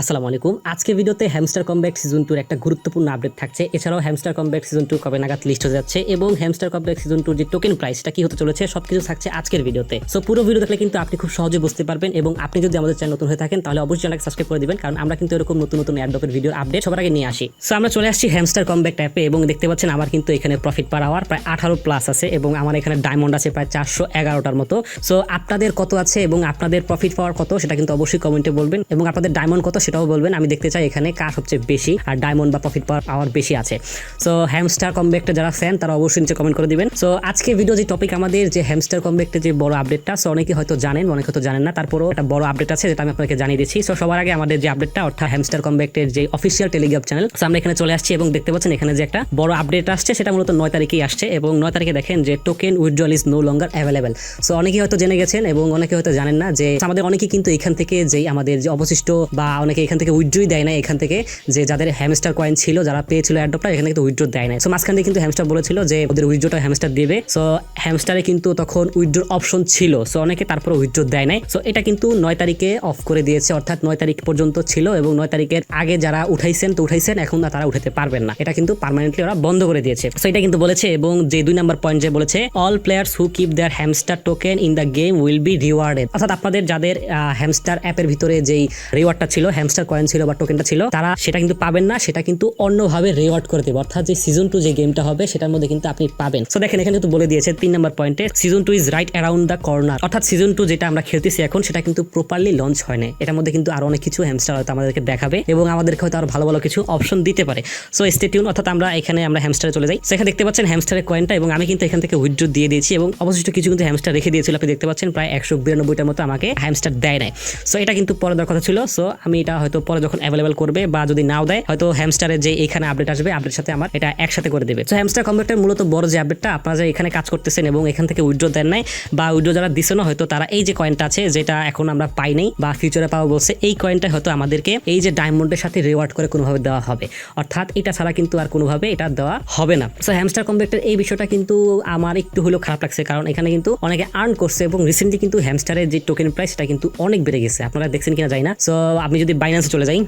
আসসালামু আলাইকুম। আজকে ভিডিওতে হ্যামস্টার কমব্যাক সিজন টুর একটা গুরুত্বপূর্ণ আপডেট থাকছে। এছাড়াও হ্যামস্টার কমব্যাক সিজন টু কবে নাগাদ লিস্ট হয়ে যাচ্ছে এবং হ্যামস্টার কমব্যাক সিজন টুর যে টোকেন প্রাইসটা কি হতে চলেছে, সবকিছু থাকছে আজকের ভিডিওতে। সো পুরো ভিডিও দেখলে কিন্তু আপনি খুব সহজে বুঝতে পারবেন এবং আপনি যদি আমাদের চ্যানেল নতুন হয়ে থাকেন, তাহলে অবশ্যই চ্যানেলকে সাবস্ক্রাইব করে দিবেন, কারণ আমরা কিন্তু এরকম নতুন নতুন অ্যাডপের ভিডিওর আপডেট সবার আগে নিয়ে আসি। সো আমরা চলে আসছি হ্যামস্টার কমব্যাক অ্যাপে এবং দেখতে পাচ্ছেন আমার কিন্তু এখানে প্রফিট পার আওয়ার প্রায় আঠারো প্লাস আছে এবং আমার এখানে ডায়মন্ড আছে প্রায় চারশো এগারোটার মতো। সো আপনাদের কত আছে এবং আপনাদের প্রফিট পাওয়ার কত, সেটা কিন্তু অবশ্যই কমেন্টে বলবেন এবং আপনাদের ডায়মন্ড কত সেটাও বলবেন। আমি দেখতে চাই এখানে কার সবচেয়ে বেশি আর ডায়মন্ড বা প্রফিট পাওয়ার পাওয়ার বেশি আছে। সো হ্যামস্টার কমব্যাকটা যারা ফ্যান তারা অবশ্যই নিচে কমেন্ট করে দিবেন। সো আজকে ভিডিও যে টপিক আমাদের, যে হ্যামস্টার কমব্যাকটা যে বড় আপডেটটা সো অনেকে হয়তো জানেন, অনেকে হয়তো জানেন না, তারপরও একটা বড় আপডেট আছে যেটা আমি আপনাকে জানিয়ে দিচ্ছি। সো সবার আগে আমাদের যে আপডেটটা অর্থাৎ হ্যামস্টার কমব্যাক্টের যে অফিসিয়াল টেলিগ্রাম চ্যানেল সো আমরা এখানে চলে আসছি এবং দেখতে পাচ্ছেন এখানে যে একটা বড় আপডেট আসছে, সেটা মূলত নয় তারিখেই আসছে এবং নয় তারিখে দেখেন যে token withdrawal is no longer available so অনেকেই হয়তো জেনে গেছেন এবং অনেকে হয়তো জানেন না যে আমাদের অনেকেই কিন্তু এখান থেকে যেই আমাদের যে অবশিষ্ট বা অনেকে এখান থেকে উইথড্রই দেয় না এখান থেকে যে যাদের হ্যামস্টার কয়েন ছিল, যারা পেয়েছিল অ্যাডপটা এখানে কিন্তু উইথড্র দেয় না সো মাঝখান কিন্তু হ্যামস্টার বলেছিল যে ওদের উইথড্রটা হ্যামস্টার দেবে। সো হ্যামস্টারে কিন্তু তখন উইথড্রোর অপশন ছিল। সো অনেকে তারপরে উইথড্র দেয় নাই। সো এটা কিন্তু নয় তারিখে অফ করে দিয়েছে, অর্থাৎ নয় তারিখ পর্যন্ত ছিল এবং নয় তারিখের আগে যারা উঠাইছেন তো উঠাইছেন, এখন তারা উঠাতে পারবেন না। এটা কিন্তু পারমানেন্টলি ওরা বন্ধ করে দিয়েছে। সো এটা কিন্তু বলেছে এবং যে দুই নাম্বার পয়েন্ট যে বলেছে all players who keep their hamster token in the game will be rewarded অর্থাৎ আপনাদের যাদের হ্যামস্টার অ্যাপের ভিতরে যেই রিওয়ার্ডটা ছিল হ্যামস্টার কয়েন ছিল বা টোকেনটা ছিল, তারা সেটা কিন্তু পাবেন না, সেটা কিন্তু অন্যভাবে রেওয়ার্ড করে দেবে। অর্থাৎ যে সিজন টু যে গেমটা হবে, সেটার মধ্যে কিন্তু আপনি পাবেন। সো দেখেন, এখানে কিন্তু বলে দিয়েছে তিন নম্বর পয়েন্টে season two is right around the corner অর্থাৎ সিজন টু যেটা আমরা খেলতেছি এখন, সেটা কিন্তু প্রপারলি লঞ্চ হয় না এটার মধ্যে কিন্তু আরও অনেক কিছু হ্যামস্টার হয়তো আমাদেরকে দেখাবে এবং আমাদেরকে হয়তো আরও ভালো ভালো কিছু অপশন দিতে পারে। সো স্টেটিউন অর্থাৎ আমরা এখানে আমরা হ্যামস্টারে চলে যাই। সেখানে দেখতে পাচ্ছেন হ্যামস্টারের কয়েনটা এবং আমি কিন্তু এখান থেকে উইথড্র দিয়ে দিয়েছি এবং অবশিষ্ট কিছু কিন্তু হ্যামস্টার রেখে দিয়েছিল। আপনি দেখতে পাচ্ছেন, প্রায় একশো বিরানব্বইটার মতো আমাকে হ্যামস্টার দেয় নাই। সো এটা কিন্তু পরে দেওয়ার কথা ছিল। সো আমি এটা হয়তো পরে যখন অ্যাভেলেবল করবে বা যদি নাও দেয়, হয়তো হ্যামস্টারের যে এখানে আপডেট আসবে আপডেট সাথে আমার এটা একসাথে করে দেবে। সো হ্যামস্টার কম্পিউটার মূলত বড় যে আপডেটটা আপনারা যে এখানে কাজ করতেছেন এবং এখান থেকে উইথড্র দেন নাই বা উইড্রো যারা দিছে না, হয়তো তারা এই যে কয়েনটা আছে, যেটা এখন আমরা পাই নাই বা ফিউচারে পাবো বলছে, এই কয়েনটা হয়তো আমাদেরকে এই যে ডায়মন্ডের সাথে রিওয়ার্ড করে কোনোভাবে দেওয়া হবে। অর্থাৎ এটা ছাড়া কিন্তু আর কোনোভাবে এটা দেওয়া হবে না। সো হ্যামস্টার কম্পিউটার এই বিষয়টা কিন্তু আমার একটু হলেও খারাপ লাগছে, কারণ এখানে কিন্তু অনেকে আর্ন করছে এবং রিসেন্টলি কিন্তু হ্যামস্টারের যে টোকেন প্রাইস সেটা কিন্তু অনেক বেড়ে গেছে। আপনারা দেখছেন কিনা যাই না। সো আপনি যদি বাইন্যান্সে চলে যাই।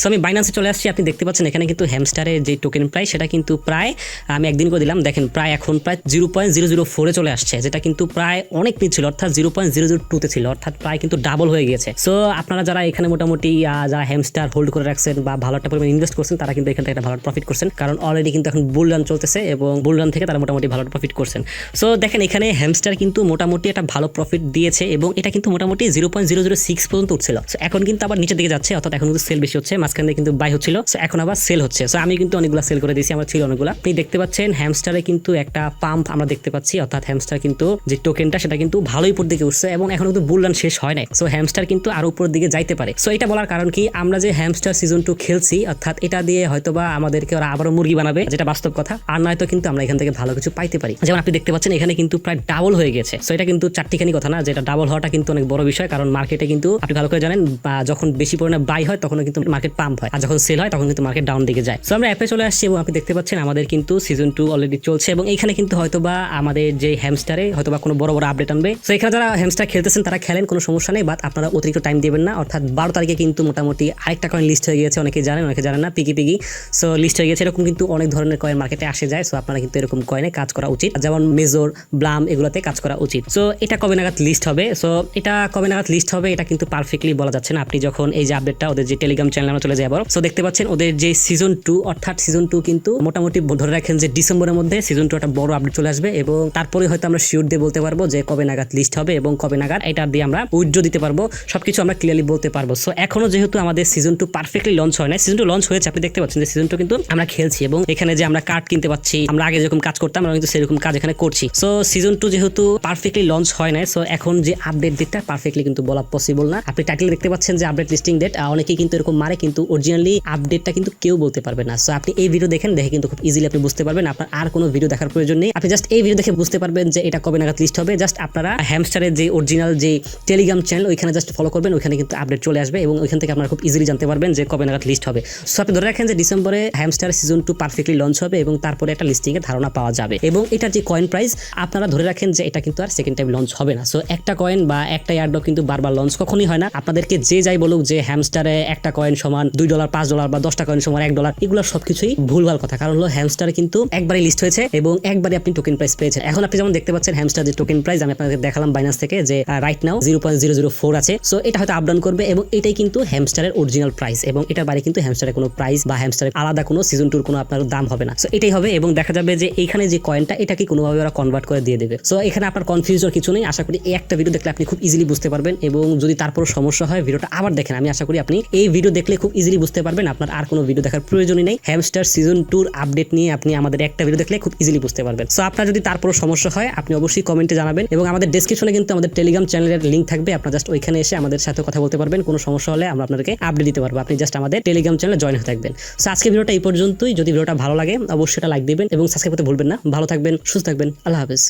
সো আমি বাইন্যান্সে চলে আসছি। আপনি দেখতে পাচ্ছেন এখানে কিন্তু হ্যামস্টারের যে টোকেন প্রাইস সেটা কিন্তু প্রায়, আমি একদিন করে দিলাম। দেখেন, প্রায় এখন প্রায় জিরো পয়েন্ট জিরো জিরো ফোরে চলে আসছে। যেটা কিন্তু প্রায় অনেক নিচ ছিল, অর্থাৎ জিরো পয়েন্ট জিরো জিরো টুতে ছিল, অর্থাৎ প্রায় কিন্তু ডাবল হয়ে গিয়েছে। সো আপনারা যারা এখানে মোটামুটি যারা হ্যামস্টার হোল্ড করে রাখছেন বা ভালো একটা পরিমাণ ইনভেস্ট করছেন, তারা কিন্তু এখান থেকে একটা ভালো প্রফিট করছেন। কারণ অলরেডি কিন্তু এখন বুল রান চলতেছে এবং বুল রান থেকে তারা মোটামুটি ভালো প্রফিট করছেন। সো দেখেন, এখানে হ্যামস্টার কিন্তু মোটামুটি একটা ভালো প্রফিট দিয়েছে এবং এটা কিন্তু মোটামুটি zero point zero zero six পর্যন্ত উঠছিল। সো এখন কিন্তু আবার নিচের দিকে যাচ্ছে, অর্থাৎ এখন কিন্তু সেল বেশি হচ্ছে। মাঝখান দিয়ে কিন্তু বাই হচ্ছিল সো এখন আবার সেল হচ্ছে। সো আমি কিন্তু অনেকগুলো সেল করে দিয়েছি, আমার ছিল অনেকগুলো। আপনি দেখতে পাচ্ছেন হ্যামস্টারে কিন্তু একটা পাম্প আমরা দেখতে পাচ্ছি, অর্থাৎ হ্যামস্টার কিন্তু যে টোকেনটা সেটা কিন্তু ভালোই উপর দিকে উঠছে এবং এখন কিন্তু বুল রান শেষ হয় নাই। সো হ্যামস্টার কিন্তু আরও উপরের দিকে যাইতে পারে। সো এটা বলার কারণ কি, আমরা যে হ্যামস্টার সিজন টু খেলছি, অর্থাৎ এটা দিয়ে হয়তোবা আমাদেরকে ওরা আবারও মুরগি বানাবে, যেটা বাস্তব কথা। আর নয়তো কিন্তু আমরা এখান থেকে ভালো কিছু পাইতে পারি। যেমন আপনি দেখতে পাচ্ছেন, এখানে কিন্তু প্রায় ডাবল হয়ে গেছে। সো এটা কিন্তু চারটিখানি কথা না, যেটা ডাবল হওয়াটা কিন্তু অনেক বড় বিষয়, কারণ মার্কেটে কিন্তু আপনি ভালো করে জানেন, বা যখন বেশি পরিমাণে বাই হয় তখন কিন্তু মার্কেট পাম্প হয়। আর যখন সেল হয়, তখন কিন্তু মার্কেট ডাউন দিকে যায়। সো আমরা অ্যাপে চলে আসছি এবং আপনি দেখতে পাচ্ছেন আমাদের কিন্তু সিজন টু অলরেডি চলছে এবং এখানে কিন্তু হয়তোবা আমাদের যে হ্যামস্টারে হয়তোবা কোনো বড় বড় আপডেট আনবে। সো এখানে যারা হ্যামস্টার খেলতেছেন, তারা খেলেন, কোনো সমস্যা নেই বাট আপনারা অতিরিক্ত টাইম দিবেন না। অর্থাৎ বারো তারিখে কিন্তু মোটামুটি আরেকটা কয়েন লিস্ট হয়ে গিয়েছে অনেকে জানেন অনেকে জানেন না পিকি পিকি সো লিস্ট হয়ে গেছে এরকম কিন্তু অনেক ধরনের কয়েন মার্কেটে আসে যায়। সো আপনারা কিন্তু এরকম কয়েনে কাজ করা উচিত। যেমন মেজর, ব্লাম এগুলোতে কাজ করা উচিত। সো এটা কবে নাগাদ লিস্ট হবে? সো এটা কবে নাগাদ লিস্ট হবে? এটা কিন্তু পারফেক্টলি বলা যাচ্ছে না। আপনি যখন এই যে আপডেটটা ওদের যে টেলিগ্রাম চ্যানেল আমরা চলে যাব সো দেখতে পাচ্ছেন ওদের যে সিজন টু অর্থাৎ সিজন টু কিন্তু মোটামুটি ধরে রাখেন যে ডিসেম্বরের মধ্যে সিজন টু একটা বড় আপডেট চলে আসবে এবং তারপরে হয়তো আমরা শিওর দিয়ে বলতে পারব যে কবে নাগাদ লিস্ট হবে এবং কবে নাগাদ এটা দিয়ে আমরা উইথড্র দিতে পারব, সবকিছু আমরা ক্লিয়ারলি বলতে পারব। সো এখনও যেহেতু আমাদের সিজন টু পারফেক্টলি লঞ্চ হয় না সিজন টু লঞ্চ হয়েছে, আপনি দেখতে পাচ্ছেন যে সিজন টু কিন্তু আমরা খেলছি এবং এখানে যে আমরা কার্ড কিনতে পাচ্ছি, আমরা আগে যেরকম কাজ করতাম, আমরা কিন্তু সেরকম কাজ এখানে করছি। সো সিজন টু যেহেতু পারফেক্টলি লঞ্চ হয় না সো এখন যে আপডেট ডেটটা পারফেক্টলি কিন্তু বলা পসিবল না। আপনি টাইটেল দেখতে পাচ্ছেন যে আপডেট লিস্টিং ডেট অনেকেই কিন্তু এরকম মারে, কিন্তু কিন্তু অরিজিনালি আপডেটটা কিন্তু কেউ বলতে পারবে না। সো আপনি এই ভিডিও দেখেন, দেখে কিন্তু খুব ইজিলি আপনি বুঝতে পারবেন। আপনার আর কোনো ভিডিও দেখার প্রয়োজন নেই। আপনি জাস্ট এই ভিডিও দেখে বুঝতে পারবেন যে এটা কবে নাগাদ লিস্ট হবে। জাস্ট আপনারা হ্যামস্টারের যে অরিজিনাল যে টেলিগ্রাম চ্যানেল ওইখানে জাস্ট ফলো করবেন। ওইখানে কিন্তু আপডেট চলে আসবে এবং ওইখান থেকে আপনারা খুব ইজিলি জানতে পারবেন যে কবে নাগাদ লিস্ট হবে। সো আপনি ধরে রাখেন যে ডিসেম্বরে hamster season two perfectly launch হবে এবং তারপরে একটা লিস্টিং এর ধারণা পাওয়া যাবে। এবং এটার যে কয়েন প্রাইস আপনারা ধরে রাখেন যে এটা কিন্তু আর সেকেন্ড টাইম লঞ্চ হবে না। সো একটা কয়েন বা একটা এয়ারড্রপ কিন্তু বারবার লঞ্চ কখনই হয় না। আপনাদেরকে যে যাই বলুক যে হ্যামস্টারে একটা কয়েন সমান দুই ডলার পাঁচ ডলার বা দশটা কয়েন সমান এক ডলার এগুলো সবকিছুই ভুলভাল কথা। কারণ হলো হ্যামস্টারে কিন্তু একবারই লিস্ট হয়েছে এবং একবারই আপনি টোকেন প্রাইস পেয়েছেন। এখন আপনি যেমন দেখতে পাচ্ছেন হ্যামস্টার যে টোকেন প্রাইস আমি আপনাদের দেখালাম বাইনাস থেকে যে right now zero point zero zero four আছে। সো এটা হয়তো আপডাউন করবে এবং এটাই কিন্তু হ্যামস্টারের অরিজিনাল প্রাইস এবং এটার বাইরে কিন্তু হ্যামস্টারের কোনো প্রাইস বা হ্যামস্টারের আলাদা কোনো সিজন টুর কোনো আপনার দাম হবে না। সো এটাই হবে এবং দেখা যাবে যে এইখানে যে কয়েনটা এটা কি কোনোভাবে ওরা কনভার্ট করে দিয়ে দেবে। সো এখানে আপনার কনফিউজর কিছু নেই। আশা করি এই একটা ভিডিও দেখলে আপনি খুব ইজিলি বুঝতে পারবেন এবং যদি তারপর সমস্যা হয় ভিডিওটা আবার দেখেন। আমি আশা করি আপনি এই ভিডিও দেখলে খুব ইজিলি বুঝতে পারবেন। আপনার আর কোনো ভিডিও দেখার প্রয়োজনই নেই। হ্যামস্টার সিজন টুর আপডেট নিয়ে আপনি আমাদের একটা ভিডিও দেখলে খুব ইজিলি বুঝতে পারবেন। সো আপনার যদি তারপরও সমস্যা হয়, আপনি অবশ্যই কমেন্টে জানাবেন এবং আমাদের ডেসক্রিপশনে কিন্তু আমাদের টেলিগ্রাম চ্যানেলের লিঙ্ক থাকবে। আপনার জাস্ট ওইখানে এসে আমাদের সাথে কথা বলতে পারবেন। কোনো সমস্যা হলে আমরা আপনাদেরকে আপডেট দিতে পারব। আপনি জাস্ট আমাদের টেলিগ্রাম চ্যানেলে জয়েন হয়ে থাকবেন। সো আজকে ভিডিওটা এই পর্যন্তই। যদি ভিডিওটা ভালো লাগে, অবশ্যই এটা লাইক দিবেন এবং সাবস্ক্রাইব করতে ভুলবেন না। ভালো থাকবেন, সুস্থ থাকবেন। আল্লাহ হাফেজ।